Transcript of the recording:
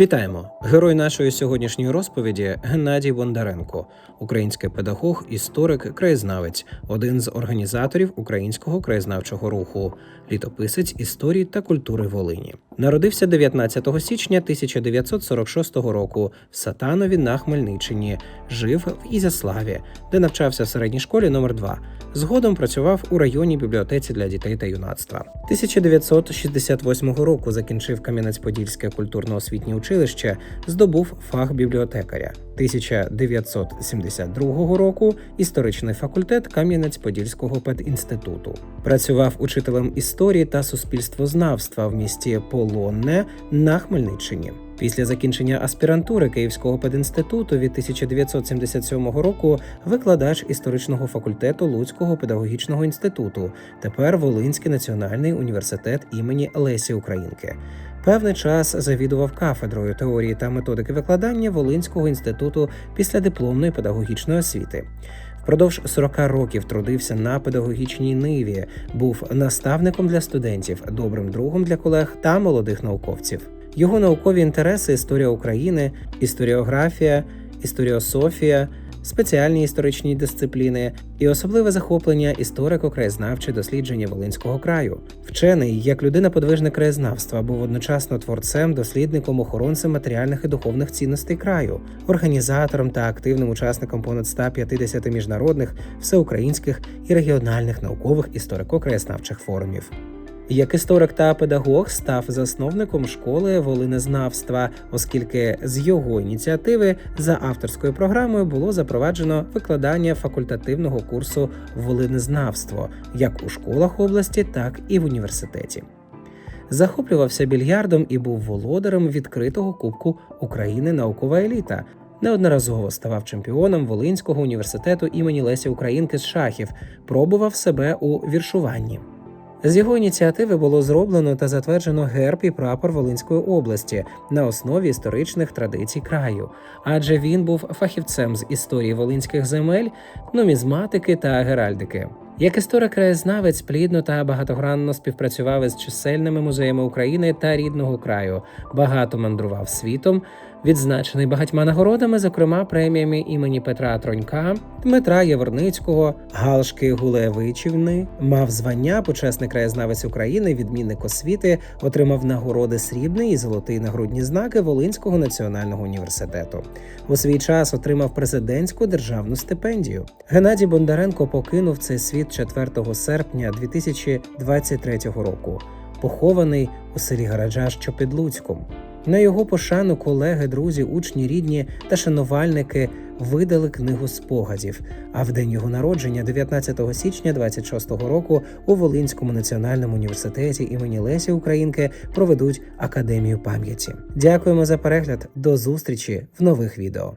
Вітаємо! Герой нашої сьогоднішньої розповіді Геннадій Бондаренко, український педагог, історик, краєзнавець, один з організаторів українського краєзнавчого руху, літописець історії та культури Волині. Народився 19 січня 1946 року в Сатанові на Хмельниччині. Жив в Ізяславі, де навчався в середній школі номер 2 Згодом працював у районній бібліотеці для дітей та юнацтва. 1968 року закінчив Кам'янець-Подільське культурно-освітнє училище, здобув фах бібліотекаря. 1972 року історичний факультет Кам'янець-Подільського педінституту. Працював учителем історії та суспільствознавства в місті Полонне на Хмельниччині. Після закінчення аспірантури Київського пединституту від 1977 року викладач історичного факультету Луцького педагогічного інституту, тепер Волинський національний університет імені Лесі Українки. Певний час завідував кафедрою теорії та методики викладання Волинського інституту післядипломної педагогічної освіти. Впродовж 40 років трудився на педагогічній ниві, був наставником для студентів, добрим другом для колег та молодих науковців. Його наукові інтереси історія України, історіографія, історіософія, спеціальні історичні дисципліни і особливе захоплення історико-краєзнавче дослідження Волинського краю. Вчений, як людина подвижне краєзнавства, був одночасно творцем, дослідником, охоронцем матеріальних і духовних цінностей краю, організатором та активним учасником понад 150 міжнародних, всеукраїнських і регіональних наукових історико-краєзнавчих форумів. Як історик та педагог став засновником школи волинезнавства, оскільки з його ініціативи за авторською програмою було запроваджено викладання факультативного курсу волинезнавство як у школах області, так і в університеті. Захоплювався більярдом і був володарем відкритого Кубку України наукова еліта. Неодноразово ставав чемпіоном Волинського університету імені Лесі Українки з шахів, пробував себе у віршуванні. З його ініціативи було зроблено та затверджено герб і прапор Волинської області на основі історичних традицій краю, адже він був фахівцем з історії волинських земель, нумізматики та геральдики. Як історик краєзнавець плідно та багатогранно співпрацював із чисельними музеями України та рідного краю, багато мандрував світом, відзначений багатьма нагородами, зокрема преміями імені Петра Тронька, Дмитра Яворницького, Галшки Гулевичівни, мав звання почесний краєзнавець України, відмінник освіти, отримав нагороди срібний і золотий нагрудні знаки Волинського національного університету. У свій час отримав президентську державну стипендію. Геннадій Бондаренко покинув цей світ 4 серпня 2023 року, похований у селі Гараджа, що під Луцьком. На його пошану колеги, друзі, учні, рідні та шанувальники видали книгу спогадів. А в день його народження, 19 січня 26-го року, у Волинському національному університеті імені Лесі Українки проведуть академію пам'яті. Дякуємо за перегляд. До зустрічі в нових відео.